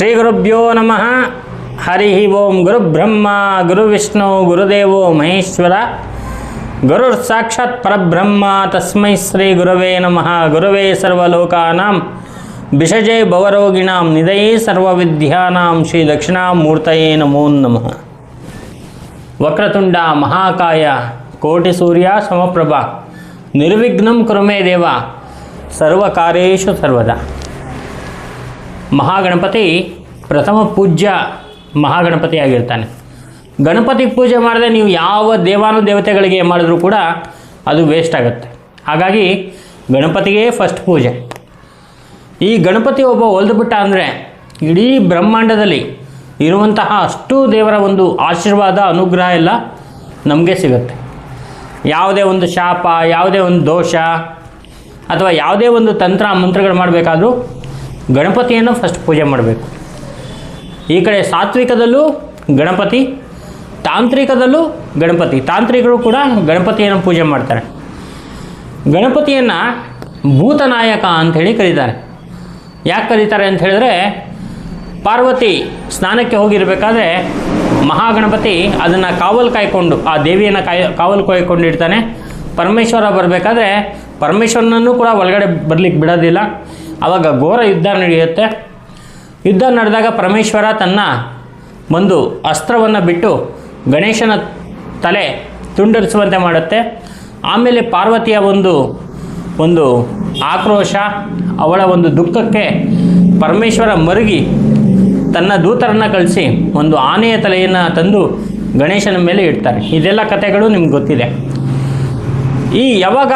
శ్రీ గురుభ్యో నమ. హరి ఓం గురుబ్రహ్మ గురువిష్ణు గురుదేవో మహేశ్వర. గురు సాక్షాత్ పరబ్రహ్మ తస్మై శ్రీ గురవే నమ. గురవే సర్వలోకానాం విషజే భవరోగిణాం నిదయే సర్వవిద్యానాం శ్రీ దక్షిణామూర్తయే నమో నమ. వక్రతుండ మహాకాయ కోటి సూర్య సమప్రభ. నిర్విఘ్నం కురుమే దేవ సర్వకార్యేషు సర్వదా. మహాగణపతి ಪ್ರಥಮ ಪೂಜ್ಯ ಮಹಾಗಣಪತಿ ಆಗಿರ್ತಾನೆ. ಗಣಪತಿ ಪೂಜೆ ಮಾಡದೆ ನೀವು ಯಾವ ದೇವಾನು ದೇವತೆಗಳಿಗೆ ಮಾಡಿದ್ರೂ ಕೂಡ ಅದು ವೇಸ್ಟ್ ಆಗುತ್ತೆ. ಹಾಗಾಗಿ ಗಣಪತಿಗೆ ಫಸ್ಟ್ ಪೂಜೆ. ಈ ಗಣಪತಿ ಒಬ್ಬ ಒಲ್ದುಬಿಟ್ಟ ಅಂದರೆ ಇಡೀ ಬ್ರಹ್ಮಾಂಡದಲ್ಲಿ ಇರುವಂತಹ ಅಷ್ಟು ದೇವರ ಒಂದು ಆಶೀರ್ವಾದ, ಅನುಗ್ರಹ ಎಲ್ಲ ನಮಗೆ ಸಿಗುತ್ತೆ. ಯಾವುದೇ ಒಂದು ಶಾಪ, ಯಾವುದೇ ಒಂದು ದೋಷ ಅಥವಾ ಯಾವುದೇ ಒಂದು ತಂತ್ರ, ಮಂತ್ರಗಳು ಮಾಡಬೇಕಾದ್ರೂ ಗಣಪತಿಯನ್ನು ಫಸ್ಟ್ ಪೂಜೆ ಮಾಡಬೇಕು. ಈ ಕಡೆ ಸಾತ್ವಿಕದಲ್ಲೂ ಗಣಪತಿ, ತಾಂತ್ರಿಕದಲ್ಲೂ ಗಣಪತಿ. ತಾಂತ್ರಿಕರು ಕೂಡ ಗಣಪತಿಯನ್ನು ಪೂಜೆ ಮಾಡ್ತಾರೆ. ಗಣಪತಿಯನ್ನು ಭೂತನಾಯಕ ಅಂಥೇಳಿ ಕರೀತಾರೆ. ಯಾಕೆ ಕರೀತಾರೆ ಅಂತ ಹೇಳಿದ್ರೆ, ಪಾರ್ವತಿ ಸ್ನಾನಕ್ಕೆ ಹೋಗಿರಬೇಕಾದ್ರೆ ಮಹಾಗಣಪತಿ ಅದನ್ನು ಕಾವಲು ಕಾಯ್ಕೊಂಡು, ಆ ದೇವಿಯನ್ನು ಕಾಯ್, ಕಾವಲು ಕಾಯ್ಕೊಂಡಿರ್ತಾನೆ ಪರಮೇಶ್ವರ ಬರಬೇಕಾದ್ರೆ ಪರಮೇಶ್ವರನನ್ನು ಕೂಡ ಒಳಗಡೆ ಬರಲಿಕ್ಕೆ ಬಿಡೋದಿಲ್ಲ. ಆವಾಗ ಘೋರ ಯುದ್ಧ ನಡೆಯುತ್ತೆ. ಯುದ್ಧ ನಡೆದಾಗ ಪರಮೇಶ್ವರ ತನ್ನ ಒಂದು ಅಸ್ತ್ರವನ್ನು ಬಿಟ್ಟು ಗಣೇಶನ ತಲೆ ತುಂಡರಿಸುವಂತೆ ಮಾಡುತ್ತೆ. ಆಮೇಲೆ ಪಾರ್ವತಿಯ ಒಂದು ಒಂದು ಆಕ್ರೋಶ, ಅವಳ ಒಂದು ದುಃಖಕ್ಕೆ ಪರಮೇಶ್ವರ ಮರುಗಿ ತನ್ನ ದೂತರನ್ನು ಕಳಿಸಿ ಒಂದು ಆನೆಯ ತಲೆಯನ್ನು ತಂದು ಗಣೇಶನ ಮೇಲೆ ಇಡ್ತಾರೆ. ಇದೆಲ್ಲ ಕಥೆಗಳು ನಿಮ್ಗೆ ಗೊತ್ತಿದೆ. ಈ ಯಾವಾಗ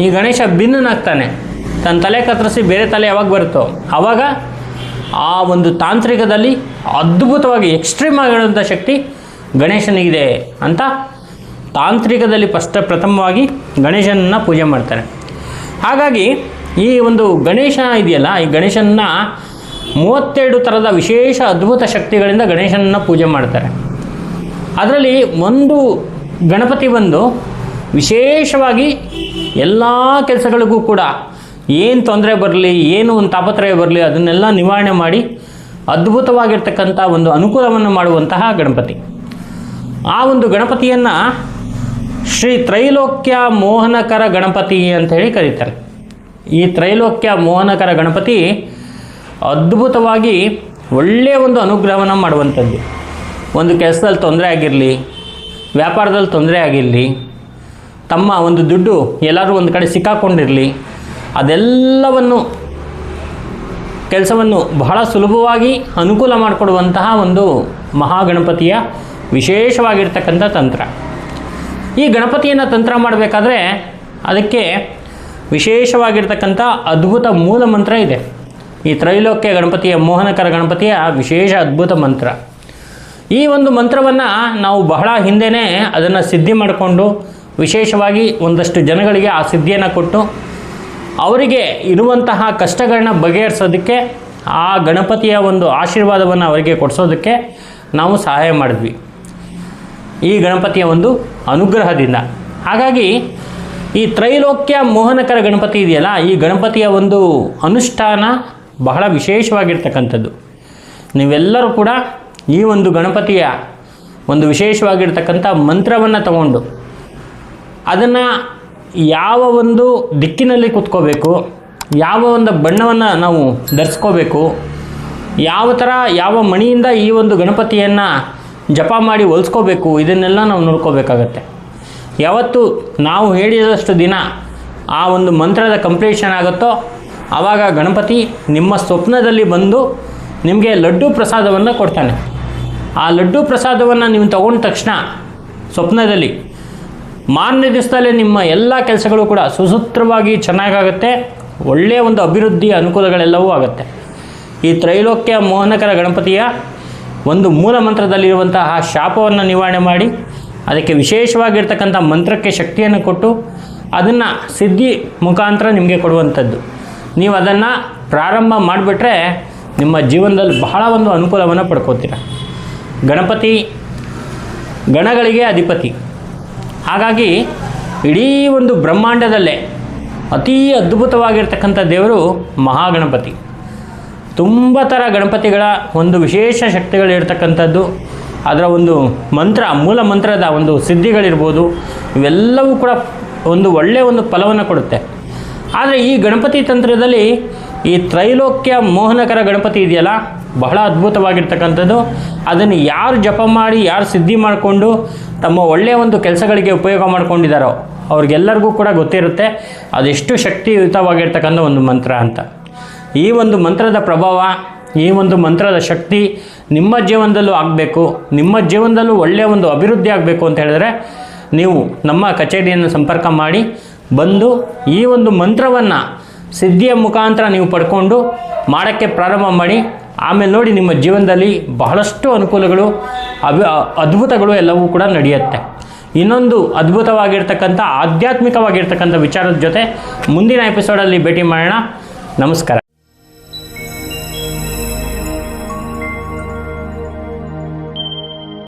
ಈ ಗಣೇಶ ಭಿನ್ನನಾಗ್ತಾನೆ ತನ್ನ ತಲೆ ಕತ್ತರಿಸಿ ಬೇರೆ ತಲೆ ಯಾವಾಗ ಬರುತ್ತೋ ಆವಾಗ ಆ ಒಂದು ತಾಂತ್ರಿಕದಲ್ಲಿ ಅದ್ಭುತವಾಗಿ ಎಕ್ಸ್ಟ್ರೀಮ್ ಆಗಿರುವಂಥ ಶಕ್ತಿ ಗಣೇಶನಿಗಿದೆ ಅಂತ ತಾಂತ್ರಿಕದಲ್ಲಿ ಫಸ್ಟ್ ಪ್ರಥಮವಾಗಿ ಗಣೇಶನನ್ನು ಪೂಜೆ ಮಾಡ್ತಾರೆ. ಹಾಗಾಗಿ ಈ ಒಂದು ಗಣೇಶ ಇದೆಯಲ್ಲ, ಈ ಗಣೇಶನ ಮೂವತ್ತೆರಡು ಥರದ ವಿಶೇಷ ಅದ್ಭುತ ಶಕ್ತಿಗಳಿಂದ ಗಣೇಶನನ್ನು ಪೂಜೆ ಮಾಡ್ತಾರೆ. ಅದರಲ್ಲಿ ಒಂದು ಗಣಪತಿ ಬಂದು ವಿಶೇಷವಾಗಿ ಎಲ್ಲ ಕೆಲಸಗಳಿಗೂ ಕೂಡ ಏನು ತೊಂದರೆ ಬರಲಿ, ಏನು ಒಂದು ತಾಪತ್ರಯ ಬರಲಿ, ಅದನ್ನೆಲ್ಲ ನಿವಾರಣೆ ಮಾಡಿ ಅದ್ಭುತವಾಗಿರ್ತಕ್ಕಂಥ ಒಂದು ಅನುಕೂಲವನ್ನು ಮಾಡುವಂತಹ ಗಣಪತಿ. ಆ ಒಂದು ಗಣಪತಿಯನ್ನು ಶ್ರೀ ತ್ರೈಲೋಕ್ಯ ಮೋಹನಕರ ಗಣಪತಿ ಅಂತ ಹೇಳಿ ಕರೀತಾರೆ. ಈ ತ್ರೈಲೋಕ್ಯ ಮೋಹನಕರ ಗಣಪತಿ ಅದ್ಭುತವಾಗಿ ಒಳ್ಳೆಯ ಒಂದು ಅನುಗ್ರಹವನ್ನು ಮಾಡುವಂಥದ್ದು. ಒಂದು ಕೆಲಸದಲ್ಲಿ ತೊಂದರೆ ಆಗಿರಲಿ, ವ್ಯಾಪಾರದಲ್ಲಿ ತೊಂದರೆ ಆಗಿರಲಿ, ತಮ್ಮ ಒಂದು ದುಡ್ಡು ಎಲ್ಲರೂ ಒಂದು ಕಡೆ ಸಿಕ್ಕಾಕೊಂಡಿರಲಿ ಅದೆಲ್ಲವನ್ನು ಕೆಲಸವನ್ನು ಬಹಳ ಸುಲಭವಾಗಿ ಅನುಕೂಲ ಮಾಡಿಕೊಡುವಂತಹ ಒಂದು ಮಹಾಗಣಪತಿಯ ವಿಶೇಷವಾಗಿರ್ತಕ್ಕಂಥ ತಂತ್ರ. ಈ ಗಣಪತಿಯನ್ನು ತಂತ್ರ ಮಾಡಬೇಕಾದ್ರೆ ಅದಕ್ಕೆ ವಿಶೇಷವಾಗಿರ್ತಕ್ಕಂಥ ಅದ್ಭುತ ಮೂಲ ಮಂತ್ರ ಇದೆ. ಈ ತ್ರೈಲೋಕ್ಯ ಗಣಪತಿಯ, ಮೋಹನಕರ ಗಣಪತಿಯ ವಿಶೇಷ ಅದ್ಭುತ ಮಂತ್ರ. ಈ ಒಂದು ಮಂತ್ರವನ್ನು ನಾವು ಬಹಳ ಹಿಂದೆಯೇ ಅದನ್ನು ಸಿದ್ಧಿ ಮಾಡಿಕೊಂಡು ವಿಶೇಷವಾಗಿ ಒಂದಷ್ಟು ಜನಗಳಿಗೆ ಆ ಸಿದ್ಧಿಯನ್ನು ಕೊಟ್ಟು ಅವರಿಗೆ ಇರುವಂತಹ ಕಷ್ಟಗಳನ್ನ ಬಗೆಹರಿಸೋದಕ್ಕೆ ಆ ಗಣಪತಿಯ ಒಂದು ಆಶೀರ್ವಾದವನ್ನು ಅವರಿಗೆ ಕೊಡಿಸೋದಕ್ಕೆ ನಾವು ಸಹಾಯ ಮಾಡಿದ್ವಿ. ಈ ಗಣಪತಿಯ ಒಂದು ಅನುಗ್ರಹದಿಂದ. ಹಾಗಾಗಿ ಈ ತ್ರೈಲೋಕ್ಯ ಮೋಹನಕರ ಗಣಪತಿ ಇದೆಯಲ್ಲ, ಈ ಗಣಪತಿಯ ಒಂದು ಅನುಷ್ಠಾನ ಬಹಳ ವಿಶೇಷವಾಗಿರ್ತಕ್ಕಂಥದ್ದು. ನೀವೆಲ್ಲರೂ ಕೂಡ ಈ ಒಂದು ಗಣಪತಿಯ ಒಂದು ವಿಶೇಷವಾಗಿರ್ತಕ್ಕಂಥ ಮಂತ್ರವನ್ನು ತಗೊಂಡು ಅದನ್ನು ಯಾವ ಒಂದು ದಿಕ್ಕಿನಲ್ಲಿ ಕೂತ್ಕೋಬೇಕು, ಯಾವ ಒಂದು ಬಣ್ಣವನ್ನು ನಾವು ಧರಿಸ್ಕೋಬೇಕು, ಯಾವ ಥರ ಯಾವ ಮಣಿಯಿಂದ ಈ ಒಂದು ಗಣಪತಿಯನ್ನು ಜಪ ಮಾಡಿ ಹೊಲಿಸ್ಕೋಬೇಕು, ಇದನ್ನೆಲ್ಲ ನಾವು ನೋಡ್ಕೋಬೇಕಾಗತ್ತೆ. ಯಾವತ್ತು ನಾವು ಹೇಳಿದಷ್ಟು ದಿನ ಆ ಒಂದು ಮಂತ್ರದ ಕಂಪ್ಲೀಷನ್ ಆಗುತ್ತೋ ಆವಾಗ ಗಣಪತಿ ನಿಮ್ಮ ಸ್ವಪ್ನದಲ್ಲಿ ಬಂದು ನಿಮಗೆ ಲಡ್ಡು ಪ್ರಸಾದವನ್ನು ಕೊಡ್ತಾನೆ. ಆ ಲಡ್ಡು ಪ್ರಸಾದವನ್ನು ನೀವು ತಗೊಂಡ ತಕ್ಷಣ ಸ್ವಪ್ನದಲ್ಲಿ ಮಾರನೇ ದಿವಸದಲ್ಲೇ ನಿಮ್ಮ ಎಲ್ಲ ಕೆಲಸಗಳು ಕೂಡ ಸುಸೂತ್ರವಾಗಿ ಚೆನ್ನಾಗಾಗುತ್ತೆ, ಒಳ್ಳೆಯ ಒಂದು ಅಭಿವೃದ್ಧಿ ಅನುಕೂಲಗಳೆಲ್ಲವೂ ಆಗುತ್ತೆ. ಈ ತ್ರೈಲೋಕ್ಯ ಮೋಹನಕರ ಗಣಪತಿಯ ಒಂದು ಮೂಲ ಮಂತ್ರದಲ್ಲಿರುವಂತಹ ಶಾಪವನ್ನು ನಿವಾರಣೆ ಮಾಡಿ, ಅದಕ್ಕೆ ವಿಶೇಷವಾಗಿರ್ತಕ್ಕಂಥ ಮಂತ್ರಕ್ಕೆ ಶಕ್ತಿಯನ್ನು ಕೊಟ್ಟು, ಅದನ್ನು ಸಿದ್ಧಿ ಮುಖಾಂತರ ನಿಮಗೆ ಕೊಡುವಂಥದ್ದು. ನೀವು ಅದನ್ನು ಪ್ರಾರಂಭ ಮಾಡಿಬಿಟ್ರೆ ನಿಮ್ಮ ಜೀವನದಲ್ಲಿ ಬಹಳ ಒಂದು ಅನುಕೂಲವನ್ನು ಪಡ್ಕೋತೀರ. ಗಣಪತಿ ಗಣಗಳಿಗೆ ಅಧಿಪತಿ. ಹಾಗಾಗಿ ಇಡೀ ಒಂದು ಬ್ರಹ್ಮಾಂಡದಲ್ಲೇ ಅತೀ ಅದ್ಭುತವಾಗಿರ್ತಕ್ಕಂಥ ದೇವರು ಮಹಾಗಣಪತಿ. ತುಂಬ ಥರ ಗಣಪತಿಗಳ ಒಂದು ವಿಶೇಷ ಶಕ್ತಿಗಳಿರ್ತಕ್ಕಂಥದ್ದು. ಅದರ ಒಂದು ಮಂತ್ರ, ಮೂಲ ಮಂತ್ರದ ಒಂದು ಸಿದ್ಧಿಗಳಿರ್ಬೋದು, ಇವೆಲ್ಲವೂ ಕೂಡ ಒಂದು ಒಳ್ಳೆಯ ಒಂದು ಫಲವನ್ನು ಕೊಡುತ್ತೆ. ಆದರೆ ಈ ಗಣಪತಿ ತಂತ್ರದಲ್ಲಿ ಈ ತ್ರೈಲೋಕ್ಯ ಮೋಹನಕರ ಗಣಪತಿ ಇದೆಯಲ್ಲ ಬಹಳ ಅದ್ಭುತವಾಗಿರ್ತಕ್ಕಂಥದ್ದು. ಅದನ್ನು ಯಾರು ಜಪ ಮಾಡಿ, ಯಾರು ಸಿದ್ಧಿ ಮಾಡಿಕೊಂಡು, ತಮ್ಮ ಒಳ್ಳೆಯ ಒಂದು ಕೆಲಸಗಳಿಗೆ ಉಪಯೋಗ ಮಾಡ್ಕೊಂಡಿದ್ದಾರೋ ಅವ್ರಿಗೆಲ್ಲರಿಗೂ ಕೂಡ ಗೊತ್ತಿರುತ್ತೆ. ಅದೆಷ್ಟು ಶಕ್ತಿಯುತವಾಗಿರ್ತಕ್ಕಂಥ ಒಂದು ಮಂತ್ರ ಅಂತ. ಈ ಒಂದು ಮಂತ್ರದ ಪ್ರಭಾವ, ಈ ಒಂದು ಮಂತ್ರದ ಶಕ್ತಿ ನಿಮ್ಮ ಜೀವನದಲ್ಲೂ ಆಗಬೇಕು, ನಿಮ್ಮ ಜೀವನದಲ್ಲೂ ಒಳ್ಳೆಯ ಒಂದು ಅಭಿವೃದ್ಧಿ ಆಗಬೇಕು ಅಂತ ಹೇಳಿದ್ರೆ, ನೀವು ನಮ್ಮ ಕಚೇರಿಯನ್ನು ಸಂಪರ್ಕ ಮಾಡಿ, ಬಂದು ಈ ಒಂದು ಮಂತ್ರವನ್ನು ಸಿದ್ಧಿಯ ಮುಖಾಂತರ ನೀವು ಪಡ್ಕೊಂಡು, ಮಾಡೋಕ್ಕೆ ಪ್ರಾರಂಭ ಮಾಡಿ ಆಮೇಲೆ ನೋಡಿ ನಿಮ್ಮ ಜೀವನದಲ್ಲಿ ಬಹಳಷ್ಟು ಅನುಕೂಲಗಳು, ಅಭಿ ಅದ್ಭುತಗಳು ಎಲ್ಲವೂ ಕೂಡ ನಡೆಯುತ್ತೆ. ಇನ್ನೊಂದು ಅದ್ಭುತವಾಗಿರ್ತಕ್ಕಂಥ, ಆಧ್ಯಾತ್ಮಿಕವಾಗಿರ್ತಕ್ಕಂಥ ವಿಚಾರದ ಜೊತೆ ಮುಂದಿನ ಎಪಿಸೋಡಲ್ಲಿ ಭೇಟಿ ಮಾಡೋಣ. ನಮಸ್ಕಾರ.